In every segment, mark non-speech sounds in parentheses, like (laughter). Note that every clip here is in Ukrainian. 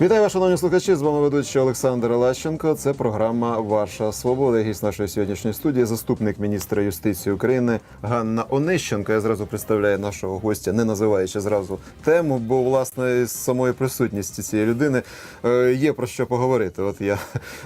Вітаю вас, шановні слухачі. З вами ведучий Олександр Лащенко. Це програма Ваша Свобода. Гість нашої сьогоднішньої студії, заступник міністра юстиції України Ганна Онищенко. Я зразу представляю нашого гостя, не називаючи зразу тему, бо власне з самої присутності цієї людини е, є про що поговорити. От я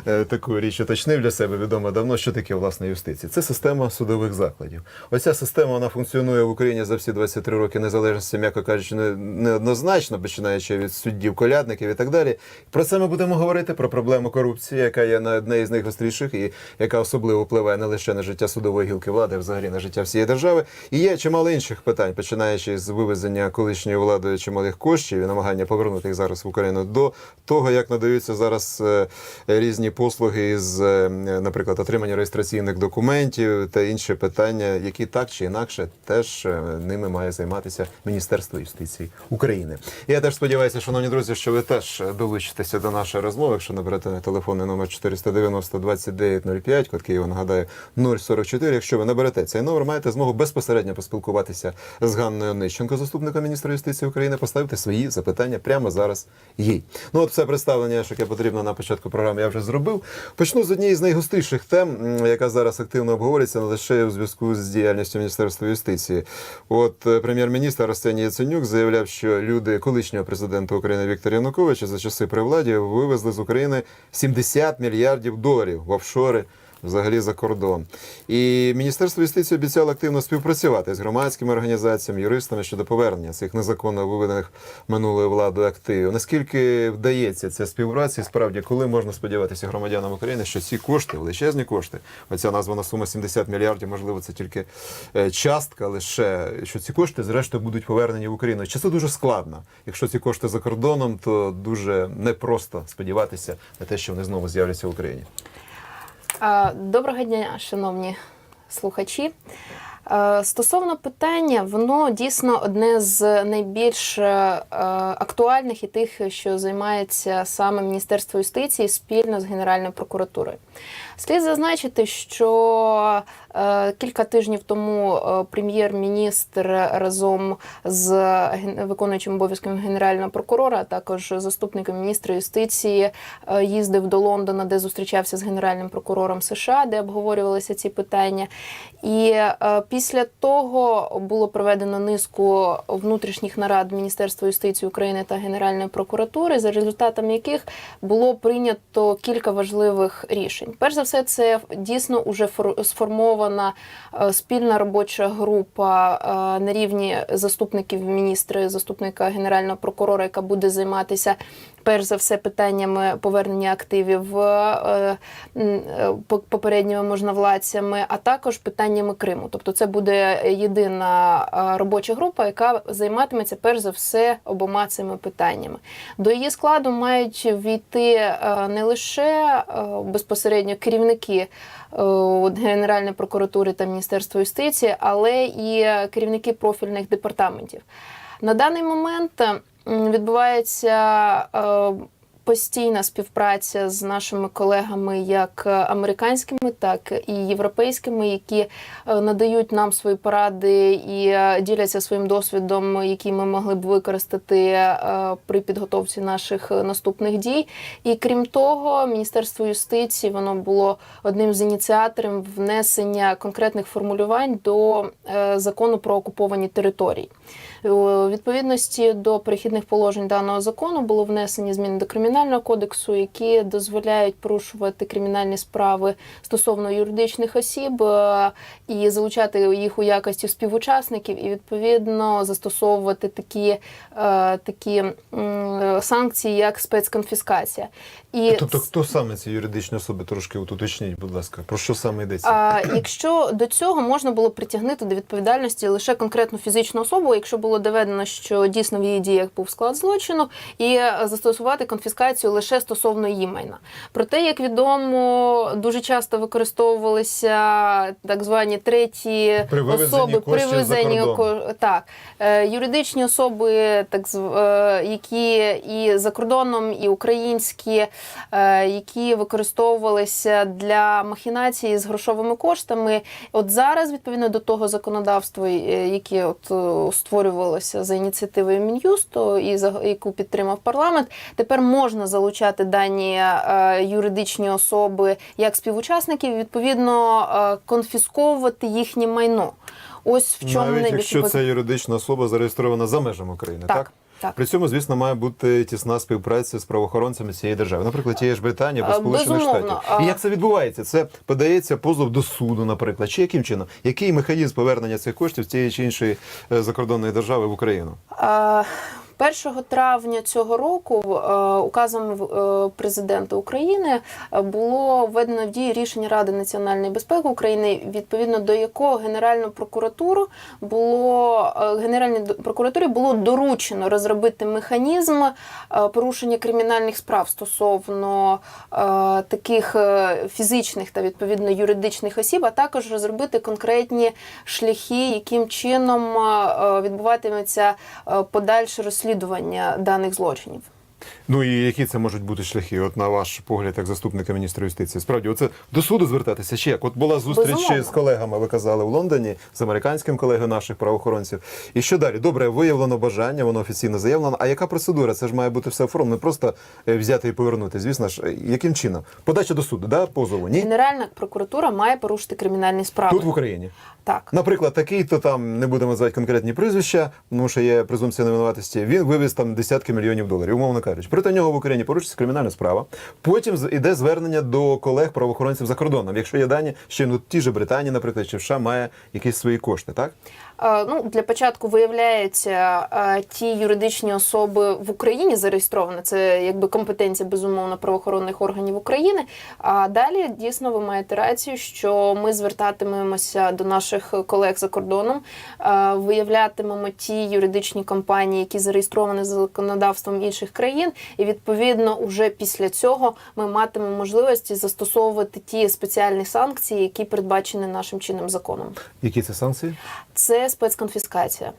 е, таку річ уточнив для себе відомо давно, що таке власне юстиція. Це система судових закладів. Оця система вона функціонує в Україні за всі 23 роки незалежності, м'яко кажучи, не- неоднозначно, починаючи від суддів, колядників і так далі. Про це ми будемо говорити про проблему корупції, яка є на одне із найгостріших і яка особливо впливає не лише на життя судової гілки влади, а взагалі на життя всієї держави. І є чимало інших питань, починаючи з вивезення колишньої владою чималих коштів і намагання повернути їх зараз в Україну до того, як надаються зараз е, різні послуги з, е, наприклад, отримання реєстраційних документів та інші питання, які так чи інакше теж е, ними має займатися Міністерство юстиції України. Я теж сподіваюся, шановні друзі, що ви теж долучитеся до нашої розмови, якщо наберете на телефонний номер 490 2905, код Києва, нагадаю, 044. Якщо ви наберете цей номер, маєте змогу безпосередньо поспілкуватися з Ганною Онищенко, заступником міністра юстиції України, поставити свої запитання прямо зараз їй. Ну от все представлення, що яке потрібно на початку програми, я вже зробив. Почну з однієї з найгостріших тем, яка зараз активно обговорюється не лише у зв'язку з діяльністю Міністерства юстиції. От е, прем'єр-міністр Арсеній Яценюк заявляв, що люди колишнього президента України Віктора Януковича за часи при владі вивезли з України 70 мільярдів доларів в офшори. Взагалі за кордон, і міністерство юстиції обіцяло активно співпрацювати з громадськими організаціями, юристами щодо повернення цих незаконно виведених минулою владою активів. Наскільки вдається ця співпраця? І справді, коли можна сподіватися громадянам України, що ці кошти, величезні кошти, оця названа сума 70 мільярдів, можливо, це тільки е, частка лише що ці кошти зрештою будуть повернені в Україну. Чи це дуже складно? Якщо ці кошти за кордоном, то дуже непросто сподіватися на те, що вони знову з'являться в Україні. Доброго дня, шановні слухачі. Е, Стосовно питання, воно дійсно одне з найбільш е, актуальних і тих, що займається саме Міністерство юстиції спільно з Генеральною прокуратурою. Слід зазначити, що кілька тижнів тому е, прем'єр-міністр разом з виконуючим обов'язком генерального прокурора, а також заступником міністра юстиції, е, їздив до Лондона, де зустрічався з генеральним прокурором США, де обговорювалися ці питання. І е, після того було проведено низку внутрішніх нарад Міністерства юстиції України та Генеральної прокуратури, за результатами яких було прийнято кілька важливих рішень. Перш за все, це дійсно уже фор- сформована е, спільна робоча група е, на рівні заступників міністра, заступника генерального прокурора, яка буде займатися перш за все питаннями повернення активів е, е, по- попередніми можновладцями, а також питаннями Криму. Тобто, це буде єдина е, робоча група, яка займатиметься перш за все обома цими питаннями. До її складу мають війти е, не лише е, безпосередньо керівники е, Генеральної прокуратури та Міністерства юстиції, але і керівники профільних департаментів. На даний момент е, відбувається е, постійна співпраця з нашими колегами, як американськими, так і європейськими, які е, надають нам свої поради і е, діляться своїм досвідом, який ми могли б використати при підготовці наших наступних дій. І крім того, Міністерство юстиції воно було одним з ініціаторів внесення конкретних формулювань до закону про окуповані території. У відповідності до перехідних положень даного закону було внесені зміни до кримінального кодексу, які дозволяють порушувати кримінальні справи стосовно юридичних осіб е, і залучати їх у якості співучасників, і відповідно застосовувати такі, е, такі санкції, як спецконфіскація. І Тобто, хто саме ці юридичні особи трошки уточніть, будь ласка, про що саме йдеться? А, якщо до цього можна було притягнути до відповідальності лише конкретну фізичну особу, якщо було доведено, що дійсно в її діях був склад злочину, і застосувати конфіскацію лише стосовно її майна. Проте, як відомо, дуже часто використовувалися так звані треті При вивезенні особи кордон. ко- так е, юридичні особи, так зв- е, які і за кордоном, і українські, е, які використовувалися для махінації з грошовими коштами. От зараз, відповідно до того законодавства, яке от створювалося за ініціативою Мін'юсту і за яку підтримав парламент. Тепер можна залучати дані е, юридичні особи як співучасників, відповідно е, конфісковувати їхнє майно. Ось в чому Навіть якщо це юридична особа зареєстрована за межами України, так? Так, так. При цьому, звісно, має бути тісна співпраця з правоохоронцями цієї держави, наприклад, тієї ж Британії або Е, Сполучених. Штатів. І як це відбувається? Це подається позов до суду, наприклад, чи яким чином? Який механізм повернення цих коштів з цієї чи іншої е, закордонної держави в Україну? Е, 1 травня цього року е, указом е, президента України е, було введено в дію рішення Ради національної безпеки України, відповідно до якого Генеральну прокуратуру було Генеральній прокуратурі було доручено розробити механізм порушення кримінальних справ стосовно таких фізичних та відповідно юридичних осіб, а також розробити конкретні шляхи, яким чином відбуватиметься подальше розслідування даних злочинів. Ну і які це можуть бути шляхи? От на ваш погляд, як заступника міністра юстиції, справді, оце до суду звертатися чи як? От була зустріч Безумовно. з колегами, ви казали в Лондоні з американським колегою наших правоохоронців. І що далі? Добре, виявлено бажання, воно офіційно заявлено. А яка процедура? Це ж має бути все оформлено, не просто е, взяти і повернути. Звісно ж, яким чином? Подача до суду, да, позову? Ні? Генеральна прокуратура має порушити кримінальні справи. Тут в Україні. Так. Наприклад, такий, то там не будемо називати конкретні прізвища, тому що є презумпція невинуватості. Він вивіз там десятки мільйонів доларів, умовно кажучи. Проти нього в Україні порушується кримінальна справа. Потім іде звернення до колег правоохоронців за кордоном. Якщо є дані, що ну, ті ж Британії, наприклад, чи в США має якісь свої кошти, так? Е, Ну, для початку виявляється е, ті юридичні особи в Україні зареєстровані. Це якби компетенція безумовно правоохоронних органів України. А далі дійсно ви маєте рацію, що ми звертатимемося до наших колег за кордоном, е, виявлятимемо ті юридичні компанії, які зареєстровані за законодавством інших країн, і відповідно уже після цього ми матимемо можливості застосовувати ті спеціальні санкції, які передбачені нашим чинним законом Які це санкції? це спецконфіскація.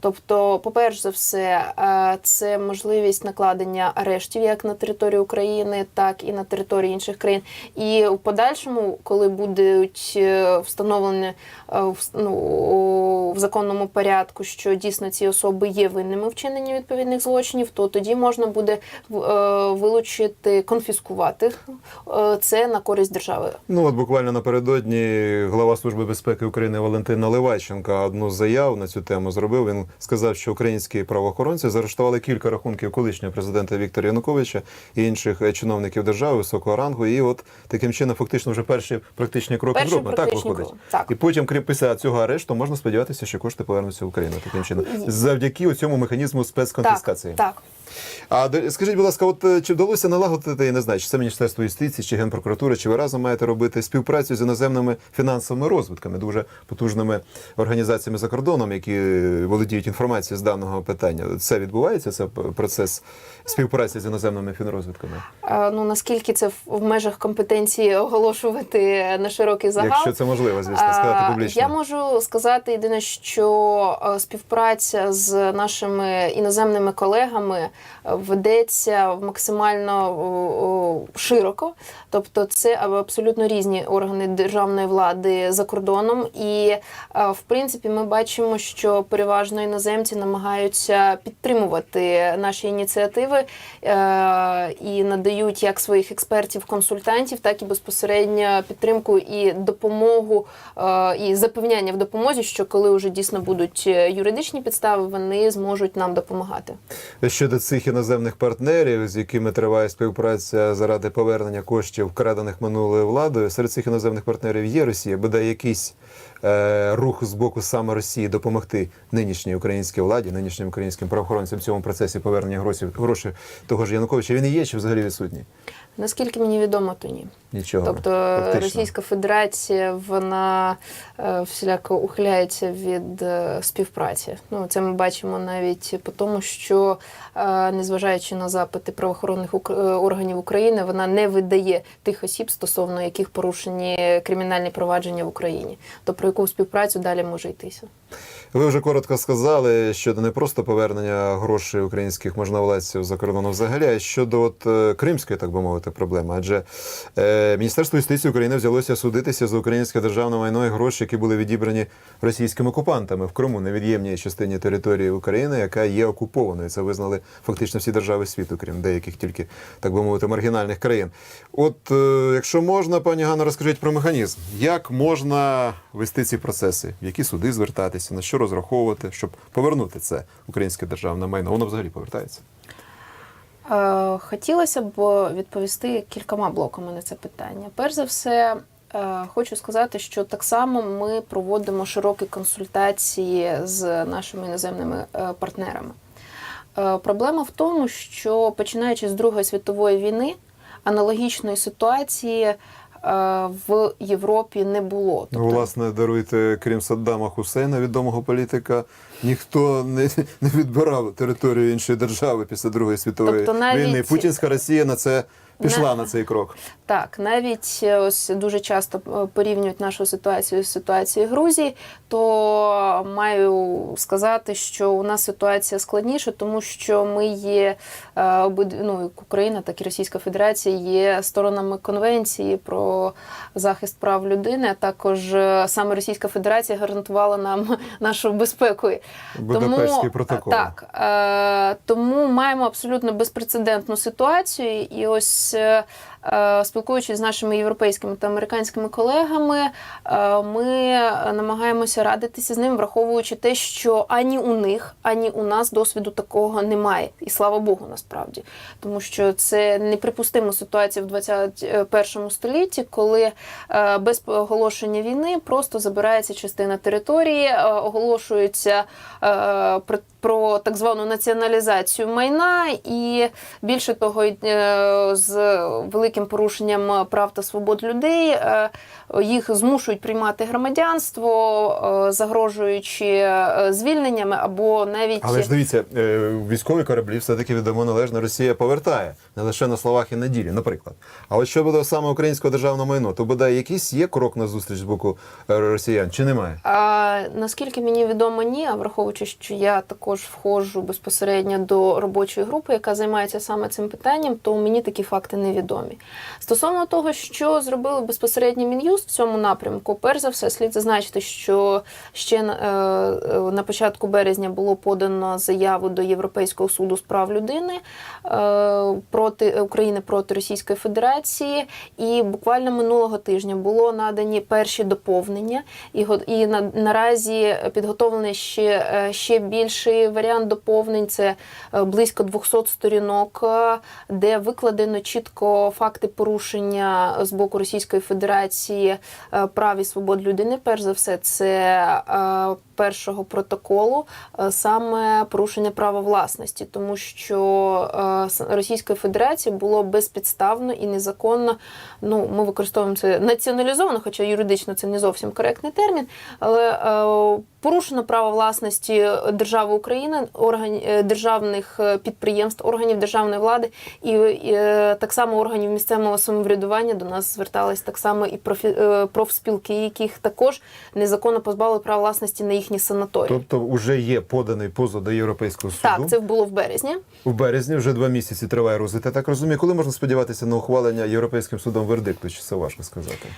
Тобто, по-перше за все, е, це можливість накладення арештів як на території України, так і на території інших країн. І в подальшому, коли будуть е, встановлені е, ну, в законному порядку, що дійсно ці особи є винними вчиненні відповідних злочинів, то тоді можна буде вилучити, конфіскувати це на користь держави. Ну от буквально напередодні глава служби безпеки України Валентин Наливайченко одну з заяв на цю тему зробив. Він сказав, що українські правоохоронці заарештували кілька рахунків колишнього президента Віктора Януковича і інших е, чиновників держави високого рангу. І от таким чином, фактично, вже перші практичні кроки Перші зроблено. Так виходить. так. І потім, крім після цього арешту, можна сподіватися, що кошти повернуться в Україну таким чином, завдяки цьому механізму спецконфіскації. Так, так. А скажіть, будь ласка, от е, чи вдалося налагодити, я не знаю, чи це Міністерство юстиції, чи Генпрокуратура, чи ви разом маєте робити співпрацю з іноземними фінансовими розвитками, дуже потужними організаціями за кордоном, які е, володіють інформацією з даного питання? Це відбувається? Це процес співпраці з іноземними фінрозвитками? Е, Ну наскільки це в- межах компетенції оголошувати на широкий загал? Якщо це можливо, звісно, сказати А, публічно. Я можу сказати єдине, що е, співпраця з нашими іноземними колегами ведеться максимально широко. Тобто, це абсолютно різні органи державної влади за кордоном. І е, в принципі, ми бачимо, що переважно іноземці намагаються підтримувати наші ініціативи е, і надають як своїх експертів-консультантів, так і безпосередньо підтримку і допомогу е, і запевняння в допомозі, що коли вже дійсно будуть юридичні підстави, вони зможуть нам допомагати. Щодо цих іноземних партнерів, з якими триває співпраця заради повернення коштів, вкрадених минулою владою, серед цих іноземних партнерів є Росія, буде якийсь е, рух з боку саме Росії допомогти нинішній українській владі, нинішнім українським правоохоронцям в цьому процесі повернення грошей, грошей того ж Януковича. Він і є чи взагалі відсутній? Наскільки мені відомо, то ні. Нічого. Тобто Фактично. Російська Федерація вона е, всіляко ухиляється від е, співпраці. Ну це ми бачимо навіть по тому, що е, незважаючи на запити правоохоронних органів України, вона не видає тих осіб, стосовно яких порушені кримінальні провадження в Україні. То про яку співпрацю далі може йтися? Ви вже коротко сказали щодо не просто повернення грошей українських можновладців за кордоном взагалі, а щодо от е, кримської, так би мовити, проблеми. Адже е, Міністерство юстиції України взялося судитися за українське державне майно і гроші, які були відібрані російськими окупантами в Криму, невід'ємній частині території України, яка є окупованою. Це визнали фактично всі держави світу, крім деяких тільки так би мовити маргінальних країн. От е, якщо можна, пані Ганна, розкажіть про механізм, як можна вести ці процеси, в які суди звертатися, на що розраховувати, щоб повернути це українське державне майно. Воно взагалі повертається. Е, Хотілося б відповісти кількома блоками на це питання. Перш за все, е, хочу сказати, що так само ми проводимо широкі консультації з нашими іноземними е, партнерами. Проблема в тому, що починаючи з Другої світової війни, аналогічної ситуації в Європі не було. Ну, власне, даруйте, крім Саддама Хусейна, відомого політика, ніхто не, не відбирав територію іншої держави після Другої світової Тобто навіть- війни. Путінська Росія на це пішла На- на цей крок. Так, навіть е, ось дуже часто е, порівнюють нашу ситуацію з ситуацією Грузії, то маю сказати, що у нас ситуація складніша, тому що ми є е, ну, як Україна, так і Російська Федерація є сторонами конвенції про захист прав людини. А також саме Російська Федерація гарантувала нам (laughs) нашу безпеку. Будапештський протокол. Так, тому маємо абсолютно безпрецедентну ситуацію. І ось е, е, спілкуючись з нашими європейськими та американськими колегами, е, ми намагаємося радитися з ними, враховуючи те, що ані у них, ані у нас досвіду такого немає. І слава Богу, насправді, тому що це неприпустима ситуація в 21 столітті, коли е, без оголошення війни просто забирається частина території, е, оголошується е, про, про так звану націоналізацію майна, і більше того, е, з великим порушенням прав та свобод людей е, їх змушують приймати громадянство, е, загрожуючи е, звільненнями або навіть Але ж дивіться, е, військові кораблі все-таки відомо належно Росія повертає не лише на словах і на ділі, наприклад. А от щодо саме українського державного майно, то бодай якийсь є крок на зустріч з боку е, росіян, чи немає? А, наскільки мені відомо, ні, а враховуючи, що я також входжу безпосередньо до робочої групи, яка займається саме цим питанням, то мені такі факти невідомі. Стосовно того, що зробили безпосередньо Мін'юст в цьому напрямку, перш за все, слід зазначити, що ще на, е, е, на початку березня було подано заяву до Європейського суду з прав людини е, проти України проти Російської Федерації, і буквально минулого тижня було надані перші доповнення, і, і на, наразі підготовлений ще, ще більший варіант доповнень. Це близько 200 сторінок, де викладено чітко факти порушення з боку Російської Федерації е, прав і свобод людини. Перш за все, це е, першого протоколу е, саме порушення права власності, тому що Російської Федерації було безпідставно і незаконно. Ну, ми використовуємо це націоналізовано, хоча юридично це не зовсім коректний термін, але порушено право власності держави України, орган, е, державних е, підприємств, органів державної влади і, і е, так само органів місцевого самоврядування до нас звертались так само і профі, е, профспілки, яких також незаконно позбавили права власності на їхні санаторії. Тобто, вже є поданий позов до Європейського суду. Так, це було в березні. У березні вже два місяці триває розгляд. Я так розумію, коли можна сподіватися на ухвалення європейським судом вердикту? Чи це важко сказати?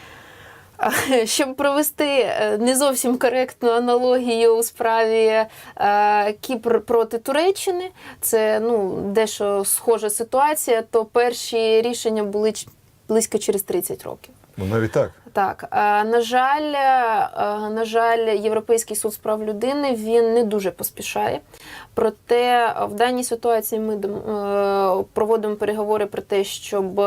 (laughs) Щоб провести е, не зовсім коректну аналогію у справі е, Кіпр проти Туреччини, це ну дещо схожа ситуація, то перші рішення були близько через 30 років. Ну навіть так. Так, е, на жаль, е, на жаль, Європейський суд з прав людини він не дуже поспішає. Проте в даній ситуації ми е, проводимо переговори про те, щоб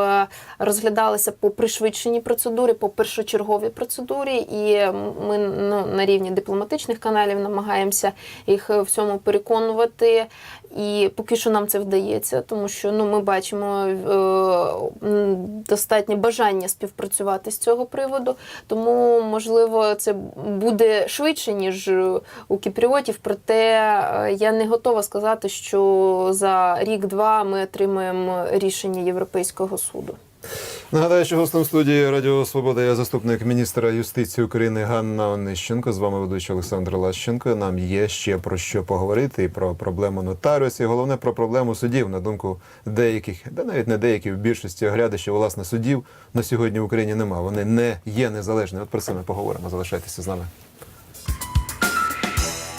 розглядалися по пришвидшеній процедурі, по першочерговій процедурі, і ми ну, на рівні дипломатичних каналів намагаємося їх в цьому переконувати. І поки що нам це вдається, тому що ну ми бачимо достатнє бажання співпрацювати з цього приводу. Тому можливо це буде швидше ніж у кіпріотів. Проте е, я не готова сказати, що за рік-два ми отримаємо рішення Європейського суду. Нагадаю, що гостем студії Радіо Свобода є заступник міністра юстиції України Ганна Онищенко. З вами ведучий Олександр Лащенко. Нам є ще про що поговорити і про проблему нотаріусів. Головне про проблему судів. На думку деяких, да навіть не деяких, в більшості оглядачів, власне, судів на сьогодні в Україні нема. Вони не є незалежними. От про це ми поговоримо. Залишайтеся з нами.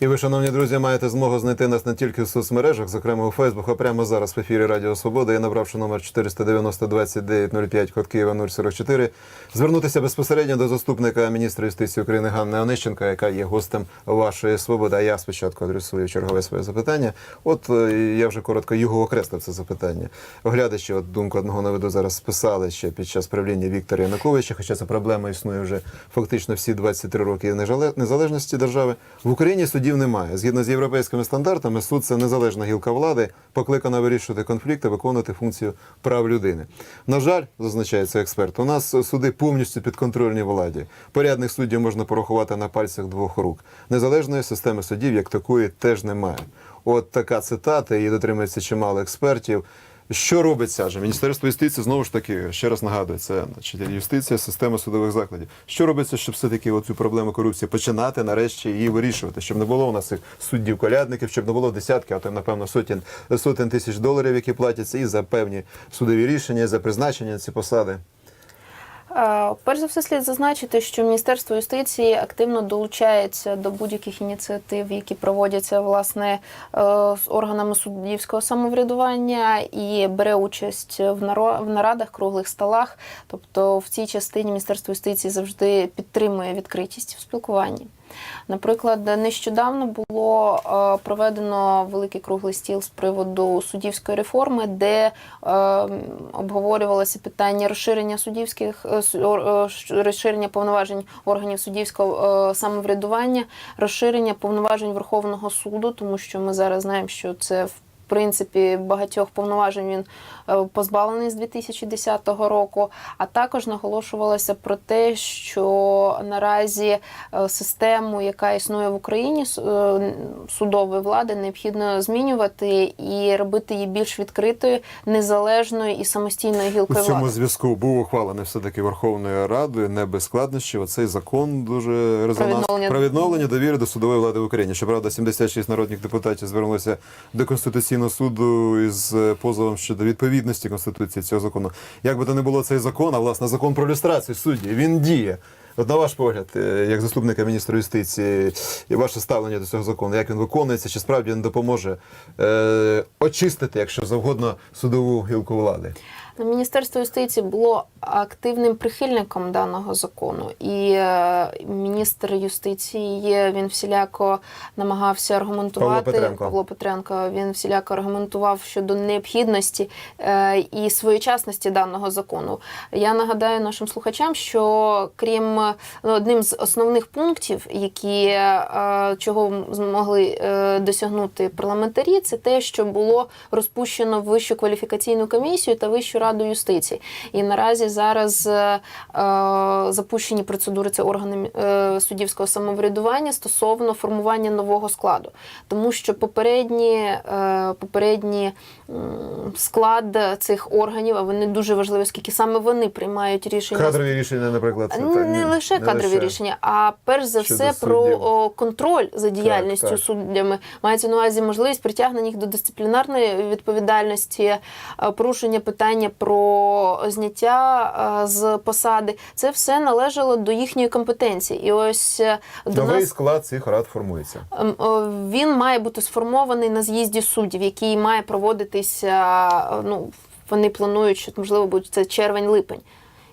І ви, шановні друзі, маєте змогу знайти нас не тільки в соцмережах, зокрема у Фейсбук, а прямо зараз в ефірі Радіо Свобода. Я набравши номер 490 29 05 код Києва 044, звернутися безпосередньо до заступника міністра юстиції України Ганни Онищенка, яка є гостем вашої свободи. А я спочатку адресую чергове своє запитання. От е, я вже коротко його окреслив це запитання. Оглядачі, от думку одного наведу зараз списали ще під час правління Віктора Януковича, хоча ця проблема існує вже фактично всі 23 роки незалежності держави. В Україні судів немає. Згідно з європейськими стандартами, суд це незалежна гілка влади, покликана вирішувати конфлікти, виконувати функцію прав людини. На жаль, зазначається експерт, у нас суди повністю підконтрольні владі. Порядних суддів можна порахувати на пальцях двох рук. Незалежної системи судів як такої теж немає. От така цитата, її дотримується чимало експертів. Що робиться? же Міністерство юстиції знову ж таки ще раз нагадую, це значить, юстиція, система судових закладів. Що робиться, щоб все-таки оцю проблему корупції починати нарешті її вирішувати, щоб не було у нас цих суддів колядників, щоб не було десятки, а то напевно сотень сотень тисяч доларів, які платяться, і за певні судові рішення, і за призначення на ці посади. Перш за все, слід зазначити, що Міністерство юстиції активно долучається до будь-яких ініціатив, які проводяться власне е, з органами суддівського самоврядування і бере участь в нарадах, круглих столах. Тобто в цій частині Міністерство юстиції завжди підтримує відкритість в спілкуванні. Наприклад, нещодавно було е, проведено великий круглий стіл з приводу суддівської реформи, де е, обговорювалося питання розширення суддівських е, розширення повноважень органів суддівського самоврядування, розширення повноважень Верховного суду, тому що ми зараз знаємо, що це в принципі багатьох повноважень він е, позбавлений з 2010 року. А також наголошувалося про те, що наразі е, систему, яка існує в Україні, е, судової влади, необхідно змінювати і робити її більш відкритою, незалежною і самостійною У гілкою цьому влади. зв'язку був ухвалений все-таки Верховною Радою, не без складнощів. Оцей закон дуже резонанс відновлення- про відновлення довіри до судової влади в Україні. Щоправда, 76 народних депутатів звернулися до Конституційного суду із е, позовом щодо відповідності Конституції цього закону. Як би то не було цей закон, а власне закон про люстрацію суддів, він діє. От на ваш погляд, е, як заступника міністра юстиції, і ваше ставлення до цього закону, як він виконується, чи справді він допоможе е, очистити, якщо завгодно, судову гілку влади? Міністерство юстиції було активним прихильником даного закону, і е, міністр юстиції він всіляко намагався аргументувати Павло Петренко. Павло Петренко. Він всіляко аргументував щодо необхідності е, і своєчасності даного закону. Я нагадаю нашим слухачам, що крім е, одним з основних пунктів, які е, чого змогли досягнути парламентарі, це те, що було розпущено вищу кваліфікаційну комісію та вищу раду юстиції. І наразі зараз е, е, запущені процедури це органи е, суддівського самоврядування стосовно формування нового складу, тому що попередні, е, попередні склад цих органів, а вони дуже важливі, оскільки саме вони приймають рішення Кадрові рішення, наприклад, це не ні, лише не кадрові лише. рішення, а перш за Щодо все про о, контроль за діяльністю так. суддями. Мається на увазі можливість притягнення їх до дисциплінарної відповідальності, е, порушення питання про зняття е, з посади. Це все належало до їхньої компетенції. І ось е, до Новий нас склад цих рад формується. Ем, Він має бути сформований на з'їзді суддів, який має проводитися. Е, Ну вони планують, що можливо буде це червень-липень.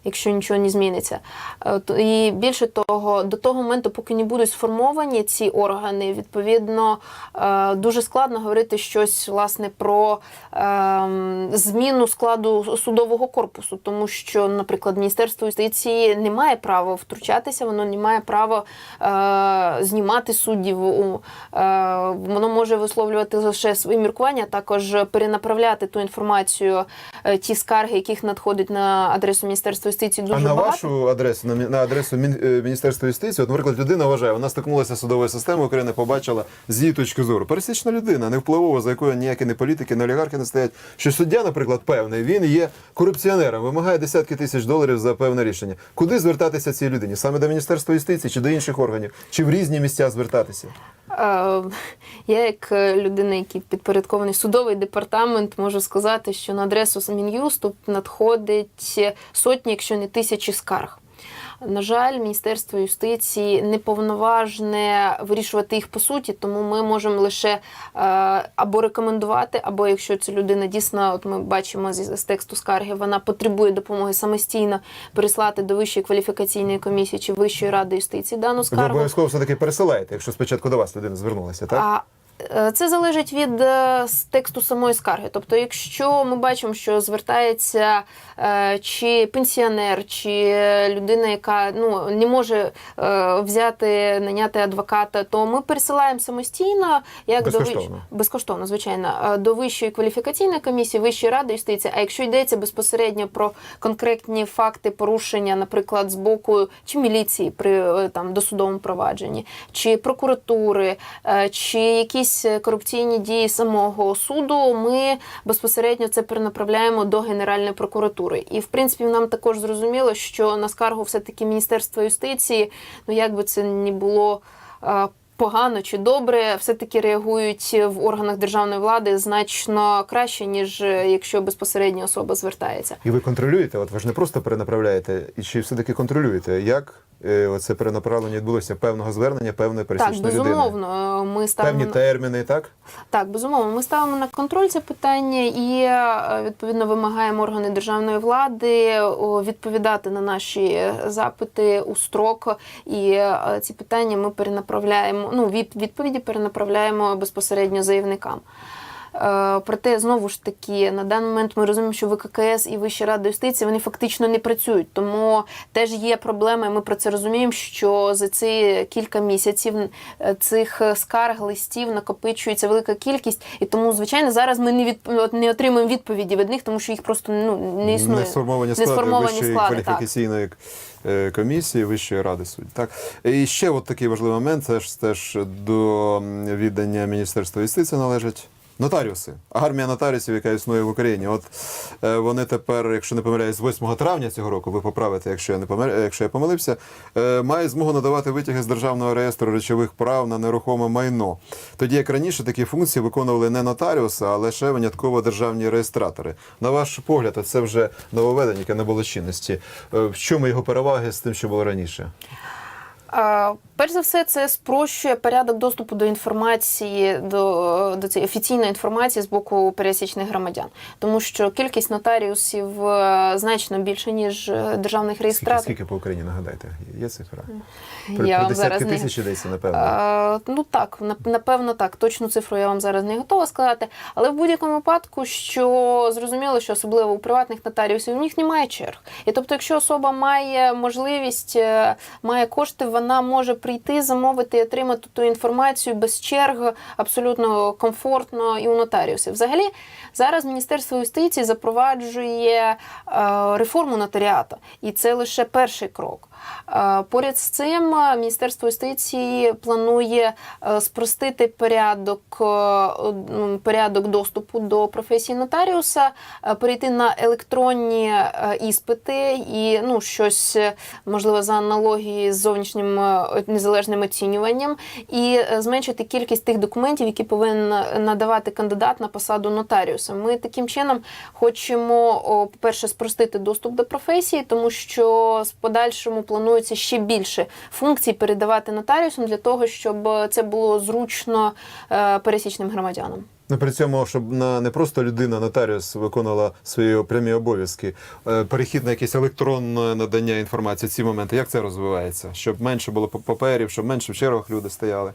Якщо нічого не зміниться. Е, І більше того, до того моменту, поки не будуть сформовані ці органи, відповідно е, дуже складно говорити щось власне про ем, зміну складу судового корпусу, тому що, наприклад, Міністерство юстиції не має права втручатися, воно не має права е, знімати суддів. Воно може висловлювати лише свої міркування, а також перенаправляти ту інформацію, ті скарги, яких надходить на адресу Міністерства юстиції, дуже а на багато. вашу адресу, на, на адресу е, Міністерства юстиції, от, наприклад, людина вважає, вона стикнулася з судовою системою України, побачила з її точки зору. Пересічна людина, не впливова, за якою ніякі не політики, не олігархи не стоять. Що суддя, наприклад, певний, він є корупціонером, вимагає десятки тисяч доларів за певне рішення. Куди звертатися цій людині? Саме до Міністерства юстиції чи до інших органів, чи в різні місця звертатися? Е, Я, як е, людина, який підпорядкований судовий департамент, можу сказати, що на адресу Мін'юсту надходить сотні, якщо не тисячі скарг. На жаль, Міністерство юстиції не повноважне вирішувати їх по суті, тому ми можемо лише е, або рекомендувати, або якщо ця людина дійсно, от ми бачимо з, тексту скарги, вона потребує допомоги самостійно переслати до вищої кваліфікаційної комісії чи вищої ради юстиції дану Ви скаргу. обов'язково все-таки пересилаєте, якщо спочатку до вас людина звернулася, так? А це залежить від е, тексту самої скарги. Тобто, якщо ми бачимо, що звертається е, чи пенсіонер, чи людина, яка ну не може е, взяти наняти адвоката, то ми пересилаємо самостійно, як до Безкоштовно. вищ- безкоштовно, звичайно, е, до вищої кваліфікаційної комісії, вищої ради юстиції. А якщо йдеться безпосередньо про конкретні факти порушення, наприклад, з боку чи міліції при е, там досудовому провадженні, чи прокуратури, е, чи якісь корупційні дії самого суду, ми безпосередньо це перенаправляємо до Генеральної прокуратури. І в принципі нам також зрозуміло, що на скаргу все-таки Міністерство юстиції, ну як би це не було. Е, Погано чи добре, все-таки реагують в органах державної влади значно краще, ніж е, якщо безпосередньо особа звертається. І ви контролюєте, от ви ж не просто перенаправляєте, і чи все-таки контролюєте, як е, оце перенаправлення відбулося певного звернення певної Так, пересічної людини? безумовно, ми ставимо Певні терміни, так? Так, безумовно, ми ставимо на контроль це питання і е, відповідно вимагаємо органи державної влади відповідати на наші е, запити у строк. І е, ці питання ми перенаправляємо. Ну, від відповіді перенаправляємо безпосередньо заявникам. Е, Проте знову ж таки на даний момент ми розуміємо, що ВККС і Вища рада юстиції вони фактично не працюють. Тому теж є проблеми. Ми про це розуміємо, що за ці кілька місяців е, цих скарг листів накопичується велика кількість, і тому, звичайно, зараз ми не від не отримуємо відповіді від них, тому що їх просто ну не існує. Не сформовані Не склади сформовані Вищої склади, кваліфікаційної е, комісії, Вищої ради суддів. Так. І ще от такий важливий момент, це ж теж до віддання Міністерства юстиції належить. Нотаріуси, армія нотаріусів, яка існує в Україні. От е, вони тепер, якщо не помиляюсь, з 8 травня цього року, ви поправите, якщо я не помиля... якщо я помилився, е, мають змогу надавати витяги з державного реєстру речових прав на нерухоме майно. Тоді як раніше такі функції виконували не нотаріуси, а лише винятково державні реєстратори. На ваш погляд, це вже нововведення, яке не було чинності. Е, В чому його переваги з тим, що було раніше? А, Перш за все, це спрощує порядок доступу до інформації, до, до цієї офіційної інформації з боку пересічних громадян, тому що кількість нотаріусів е, значно більше ніж е, державних Скільки, реєстраторів. скільки по Україні нагадайте? Є цифра? Я Про, про вам зараз не- йдеться, напевно. Е, ну так, напевно, так. Точну цифру я вам зараз не готова сказати. Але в будь-якому випадку, що зрозуміло, що особливо у приватних нотаріусів у них немає черг. І тобто, якщо особа має можливість, е, має кошти, вона може прийти, замовити і отримати ту інформацію без черг, абсолютно комфортно і у нотаріусів. Взагалі, зараз Міністерство юстиції запроваджує е, реформу нотаріату, і це лише перший крок. Е, Поряд з цим Міністерство юстиції планує е, спростити порядок, е, порядок доступу до професії нотаріуса, перейти на електронні іспити і ну, щось, можливо, за аналогії з зовнішнім незалежним оцінюванням, і зменшити кількість тих документів, які повинен надавати кандидат на посаду нотаріуса. Ми таким чином хочемо, по-перше, спростити доступ до професії, тому що з подальшому планується ще більше функцій передавати нотаріусам для того, щоб це було зручно е, пересічним громадянам. Ну, при цьому, щоб на не просто людина, нотаріус виконувала свої прямі обов'язки, е, перехід на якесь електронне надання інформації, ці моменти, як це розвивається? Щоб менше було пап- паперів, щоб менше в чергах люди стояли.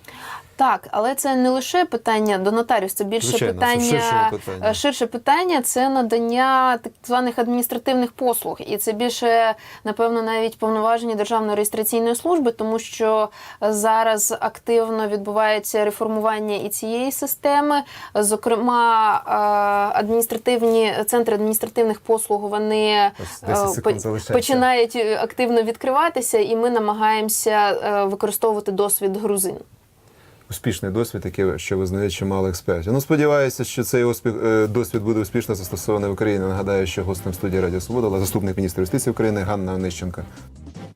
Так, але це не лише питання до нотаріуса, це більше Звичайно, це питання, ширше питання. е, ширше питання це надання так званих адміністративних послуг. І це більше, напевно, навіть повноваження Державної реєстраційної служби, тому що зараз активно відбувається реформування і цієї системи. Зокрема, е, адміністративні центри адміністративних послуг вони Ось 10 е, починають е, активно відкриватися, і ми намагаємося е, використовувати досвід грузин. Успішний досвід, який що визнає чимало експертів. Ну, сподіваюся, що цей успіх е, досвід буде успішно застосований в Україні. Нагадаю, що гостем студії Радіо Свобода була заступник міністра юстиції України Ганна Онищенко.